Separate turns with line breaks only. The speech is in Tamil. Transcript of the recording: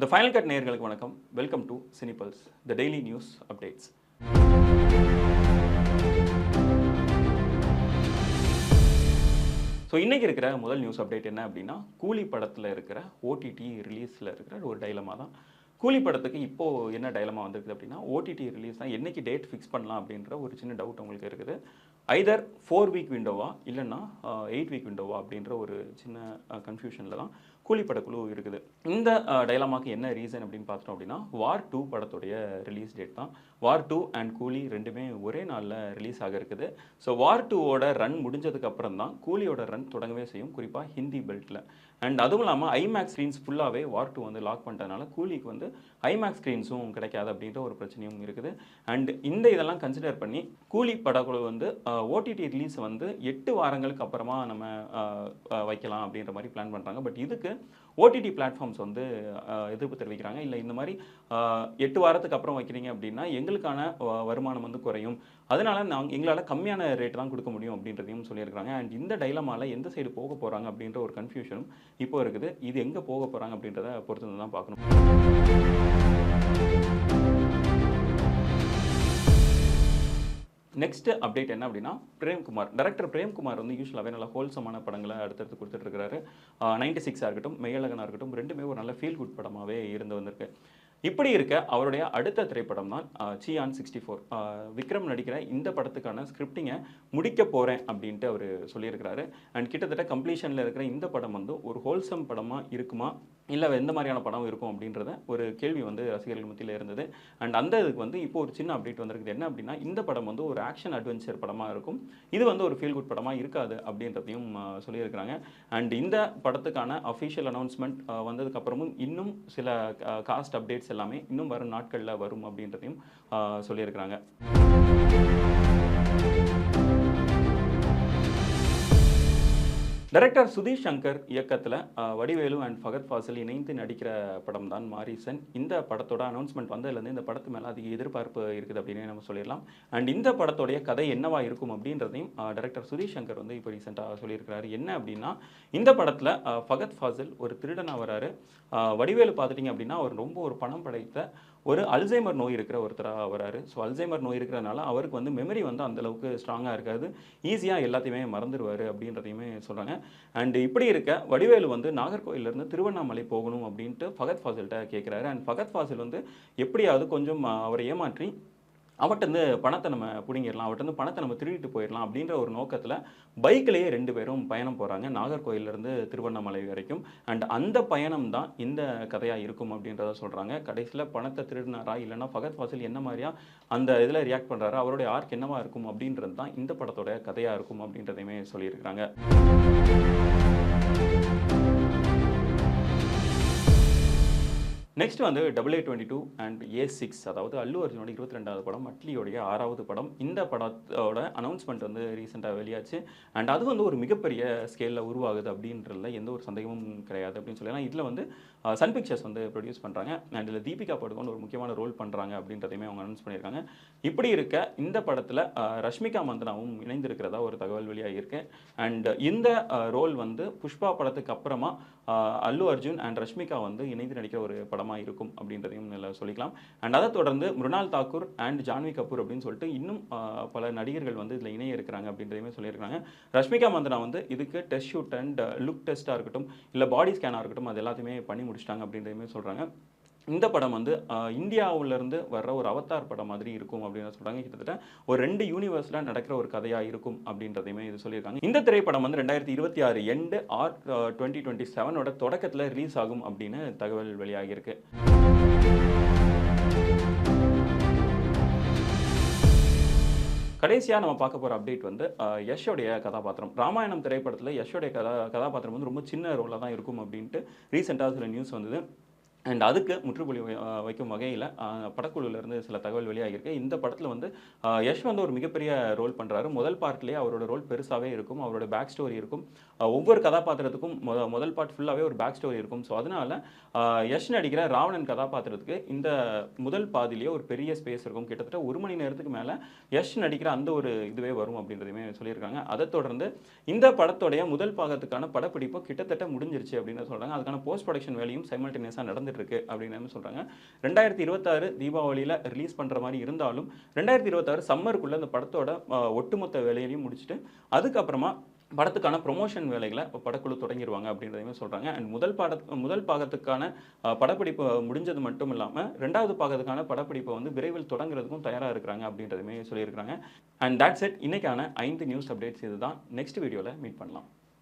இந்த ஃபைனல் கட் நேர்களுக்கு வணக்கம். Welcome to Cinepulse the daily news updates so இன்றைக்கி இருக்கிற முதல் நியூஸ் அப்டேட் என்ன அப்படின்னா கூலி படத்தில் இருக்கிற ஓடிடி ரிலீஸில் இருக்கிற ஒரு டைலமா தான். கூலி படத்துக்கு இப்போது என்ன டைலமா வந்திருக்குது அப்படின்னா ஓடிடி ரிலீஸ் தான் என்னைக்கு டேட் ஃபிக்ஸ் பண்ணலாம் அப்படின்ற ஒரு சின்ன டவுட் உங்களுக்கு இருக்குது. ஐதர் ஃபோர் வீக் விண்டோவா இல்லைன்னா எயிட் வீக் விண்டோவா அப்படின்ற ஒரு சின்ன கன்ஃபியூஷனில் தான். கூலிப்பட குழு இருக்குது. இந்த டைலாமாக்கு என்ன ரீசன் அப்படின்னு பார்த்தோம் அப்படின்னா வார் டூ படத்துடைய ரிலீஸ் டேட் தான். வார் டூ அண்ட் கூலி ரெண்டுமே ஒரே நாளில் ரிலீஸ் ஆக இருக்குது. ஸோ வார் டூவோட ரன் முடிஞ்சதுக்கு அப்புறம் தான் கூலியோட ரன் தொடங்கவே செய்யும் குறிப்பாக ஹிந்தி பெல்ட்டில் அண்ட் அதுவும் இல்லாமல் ஐமேக்ஸ் ஸ்க்ரீன்ஸ் ஃபுல்லாகவே வார் டூ வந்து லாக் பண்ணுறதுனால கூலிக்கு வந்து ஐமேக்ஸ் ஸ்க்ரீன்ஸும் கிடைக்காது அப்படின்ற ஒரு பிரச்சனையும் இருக்குது. அண்ட் இந்த இதெல்லாம் கன்சிடர் பண்ணி கூலி படக்குழு வந்து ஓடிடி ரிலீஸ் வந்து எட்டு வாரங்களுக்கு அப்புறமா நம்ம வைக்கலாம் அப்படின்ற மாதிரி பிளான் பண்ணுறாங்க பட் இதுக்கு ஓடிடி பிளாட்ஃபார்ம்ஸ் வந்து எதிர்ப்பு தெரிவிக்கிறாங்க. இல்லை இந்த மாதிரி எட்டு வாரத்துக்கு அப்புறம் வைக்கிறீங்க அப்படின்னா எங்களுக்கான வருமானம் வந்து குறையும். அதனால நாங்கள் எங்களால் கம்மியான ரேட் தான் கொடுக்க முடியும் அப்படின்றதையும் சொல்லியிருக்காங்க அண்ட் இந்த டைலமால எந்த சைடு போக போகிறாங்க அப்படின்ற ஒரு கன்ஃபியூஷனும் இப்போ இருக்குது. இது எங்கே போக போகிறாங்க அப்படின்றத பொறுத்து தான் பார்க்கணும். நெக்ஸ்ட் அப்டேட் என்ன அப்படின்னா பிரேம்குமார் டேரக்டர் பிரேம்குமார் வந்து யூஸ்வலாகவே நல்லா ஹோல்சமான படங்களை அடுத்தடுத்து கொடுத்துட்டு இருக்காரு நைன்டி சிக்ஸாக இருக்கட்டும் மெய்யழகனாக இருக்கட்டும் ரெண்டுமே ஒரு நல்ல ஃபீல் குட் படமாகவே இருந்து வந்திருக்கு. இப்படி இருக்க அவருடைய அடுத்த திரைப்படம் தான் சியான் சிக்ஸ்டி ஃபோர் விக்ரம் நடிக்கிற இந்த படத்துக்கான ஸ்கிரிப்டிங்கை முடிக்க போகிறேன் அப்படின்ட்டு அவர் சொல்லியிருக்கிறாரு. அண்ட் கிட்டத்தட்ட கம்ப்ளீஷனில் இருக்கிற இந்த படம் வந்து ஒரு ஹோல்சம் படமாக இருக்குமா? இல்லை எந்த மாதிரியான படம் இருக்கும் அப்படின்றத ஒரு கேள்வி வந்து ரசிகர்கள் மத்தியில் இருந்தது. அண்ட் அந்த இதுக்கு வந்து இப்போ ஒரு சின்ன அப்டேட் வந்திருக்குது. என்ன அப்படின்னா இந்த படம் வந்து ஒரு ஆக்ஷன் அட்வென்ச்சர் படமாக இருக்கும். இது வந்து ஒரு ஃபீல் குட் படமாக இருக்காது அப்படின்றதையும் சொல்லியிருக்கிறாங்க. அண்ட் இந்த படத்துக்கான அஃபிஷியல் அனௌன்ஸ்மெண்ட் வந்ததுக்கப்புறமும் இன்னும் சில காஸ்ட் அப்டேட்ஸ் எல்லாமே இன்னும் வரும் நாட்களில் வரும் அப்படின்றதையும் சொல்லியிருக்கிறாங்க. டைரக்டர் சுதீஷ் சங்கர் இயக்கத்தில் வடிவேலு அண்ட் ஃபகத் ஃபாசில் இணைந்து நடிக்கிற படம் தான் மாரிசன். இந்த படத்தோட அனௌன்ஸ்மெண்ட் வந்ததுலேருந்து இந்த படத்து மேலே அதிக எதிர்பார்ப்பு இருக்குது அப்படின்னு நம்ம சொல்லிடலாம். அண்ட் இந்த படத்தோடைய கதை என்னவா இருக்கும் அப்படின்றதையும் டைரக்டர் சுதீஷ் சங்கர் வந்து இப்போ ரீசெண்டாக சொல்லியிருக்கிறாரு. என்ன அப்படின்னா இந்த படத்தில் ஃபகத் ஃபாசில் ஒரு திருடனாக வராரு. வடிவேலு பார்த்துட்டிங்க அப்படின்னா அவர் ரொம்ப ஒரு பணம் படைத்த ஒரு அல்சைமர் நோய் இருக்கிற ஒருத்தராக வராரு. ஸோ அல்சைமர் நோய் இருக்கிறனால அவருக்கு வந்து மெமரி வந்து அந்தளவுக்கு ஸ்ட்ராங்காக இருக்காது. ஈஸியாக எல்லாத்தையுமே மறந்துடுவார் அப்படின்றதையுமே சொல்கிறாங்க அண்ட் இப்படி இருக்க வடிவேலு வந்து நாகர்கோயிலேருந்து திருவண்ணாமலை போகணும் அப்படின்ட்டு ஃபகத் ஃபாசில்கிட்ட கேட்குறாரு அண்ட் ஃபகத் ஃபாசில் வந்து எப்படியாவது கொஞ்சம் அவரை ஏமாற்றி அவட்டேருந்து பணத்தை நம்ம பிடுங்கிடலாம் அவட்டேருந்து பணத்தை நம்ம திருடிட்டு போயிடலாம் அப்படின்ற ஒரு நோக்கத்தில் பைக்லேயே ரெண்டு பேரும் பயணம் போகிறாங்க நாகர்கோயிலேருந்து திருவண்ணாமலை வரைக்கும். அண்ட் அந்த பயணம் தான் இந்த கதையாக இருக்கும் அப்படின்றத சொல்கிறாங்க கடைசியில் பணத்தை திருடினாரா இல்லைன்னா ஃபகத் ஃபாசில் என்ன மாதிரியா அந்த இதில் ரியாக்ட் பண்ணுறாரு அவருடைய ஆர்க் என்னவாக இருக்கும் அப்படின்றது தான் இந்த படத்தோட கதையாக இருக்கும் அப்படின்றதையுமே சொல்லியிருக்கிறாங்க. நெக்ஸ்ட் வந்து double A twenty two and A six அதாவது அல்லு அர்ஜுனோட இருபத்தி ரெண்டாவது படம் அட்லியோடைய ஆறாவது படம். இந்த படத்தோட அனௌன்ஸ்மெண்ட் வந்து ரீசெண்டாக வெளியாச்சு. அண்ட் அது வந்து ஒரு மிகப்பெரிய ஸ்கேலில் உருவாகுது அப்படின்றதுல எந்த ஒரு சந்தேகமும் கிடையாது அப்படின்னு சொல்லலாம். இதில் வந்து சன் பிக்சர்ஸ் வந்து ப்ரொடியூஸ் பண்ணுறாங்க அண்ட் இதில் தீபிகா படுகோன் ஒரு முக்கியமான ரோல் பண்ணுறாங்க அப்படின்றதையுமே அவங்க அனௌன்ஸ் பண்ணியிருக்காங்க. இப்படி இருக்க இந்த படத்தில் ரஷ்மிகா மந்தனாவும் இணைந்திருக்கிறதா ஒரு தகவல் வெளியாகியிருக்கு. அண்ட் இந்த ரோல் வந்து புஷ்பா படத்துக்கு அப்புறமா அல்லு அர்ஜுன் அண்ட் ரஷ்மிகா வந்து இணைந்து நடிக்கிற ஒரு படமாக இருக்கும் அப்படின்றதையும் சொல்லிக்கலாம். அண்ட் அதை தொடர்ந்து மிருணால் தாக்கூர் அண்ட் ஜான்வி கபூர் அப்படின்னு சொல்லிட்டு இன்னும் பல நடிகர்கள் வந்து இதில் இணைய இருக்கிறாங்க அப்படின்றதையுமே சொல்லியிருக்காங்க. ரஷ்மிகா மந்தனா வந்து இதுக்கு டெஸ்ட் ஷூட் அண்ட் லுக் டெஸ்ட்டாக இருக்கட்டும் இல்லை பாடி ஸ்கேனாக இருக்கட்டும் அது எல்லாத்தையுமே பண்ணி முடிச்சிட்டாங்க அப்படின்றதையுமே சொல்கிறாங்க இந்த படம் வந்து இந்தியாவிலேருந்து இந்தியாவுலேருந்து வர்ற ஒரு அவதார் படம் மாதிரி இருக்கும் அப்படின்னு சொல்கிறாங்க கிட்டத்தட்ட ஒரு ரெண்டு யூனிவர்ஸில் நடக்கிற ஒரு கதையாக இருக்கும் அப்படின்றதையுமே இது சொல்லியிருக்காங்க. இந்த திரைப்படம் வந்து ரெண்டாயிரத்தி இருபத்தி ஆறு எண்டு ஆர் டுவெண்ட்டி டுவெண்ட்டி செவனோட தொடக்கத்தில் ரிலீஸ் ஆகும் அப்படின்னு தகவல் வெளியாகியிருக்கு. கடைசியாக நம்ம பார்க்க போகிற அப்டேட் வந்து யஷோடைய கதாபாத்திரம். ராமாயணம் திரைப்படத்தில் யஷோடைய கதா கதாபாத்திரம் வந்து ரொம்ப சின்ன ரோலாக தான் இருக்கும் அப்படின்ட்டு ரீசெண்டாக சில நியூஸ் வந்தது. அண்ட் அதுக்கு முற்றுப்புள்ளி வைக்கும் வகையில் படக்குழுவிலேருந்து சில தகவல் வெளியாகியிருக்கு. இந்த படத்தில் வந்து யஷ் வந்து ஒரு மிகப்பெரிய ரோல் பண்ணுறாரு முதல் பார்ட்லேயே அவரோட ரோல் பெருசாகவே இருக்கும். அவரோட பேக் ஸ்டோரி இருக்கும். ஒவ்வொரு கதாபாத்திரத்துக்கும் முத முதல் பார்ட் ஃபுல்லாகவே ஒரு பேக் ஸ்டோரி இருக்கும். ஸோ அதனால் யஷ் நடிக்கிற ராவணன் கதாபாத்திரத்துக்கு இந்த முதல் பாதிலேயே ஒரு பெரிய ஸ்பேஸ் இருக்கும். கிட்டத்தட்ட ஒரு மணி நேரத்துக்கு மேலே யஷ் நடிக்கிற அந்த ஒரு இதுவே வரும் அப்படின்றதையுமே சொல்லியிருக்காங்க. அதை தொடர்ந்து இந்த படத்தோடைய முதல் பாகத்துக்கான படப்பிடிப்பு கிட்டத்தட்ட முடிஞ்சிருச்சு அப்படின்னு சொல்கிறாங்க அதுக்கான போஸ்ட் ப்ரொடக்ஷன் வேலையும் சைமல்டேனியஸாக நடந்து இருக்கு அப்படின்னு சொல்கிறாங்க ரெண்டாயிரத்தி இருபத்தாறு தீபாவளியில் ரிலீஸ் பண்ணுற மாதிரி இருந்தாலும் ரெண்டாயிரத்தி இருபத்தாறு சம்மருக்குள்ளே அந்த படத்தோட ஒட்டுமொத்த வேலையிலையும் முடிச்சுட்டு அதுக்கப்புறமா படத்துக்கான ப்ரொமோஷன் வேலைகளை இப்போ படக்குழு தொடங்கிடுவாங்க அப்படின்றதையுமே சொல்கிறாங்க அண்ட் முதல் பாட முதல் பாகத்துக்கான படப்பிடிப்பு முடிஞ்சது மட்டும் இல்லாமல் ரெண்டாவது பாகத்துக்கான படப்பிடிப்பை வந்து விரைவில் தொடங்குறதுக்கும் தயாராக இருக்கிறாங்க அப்படின்றதுமே சொல்லியிருக்காங்க அண்ட் தட்ஸ் இட் இன்னைக்கான ஐந்து நியூஸ் அப்டேட்ஸ் இதுதான். நெக்ஸ்ட் வீடியோவில் மீட் பண்ணலாம்.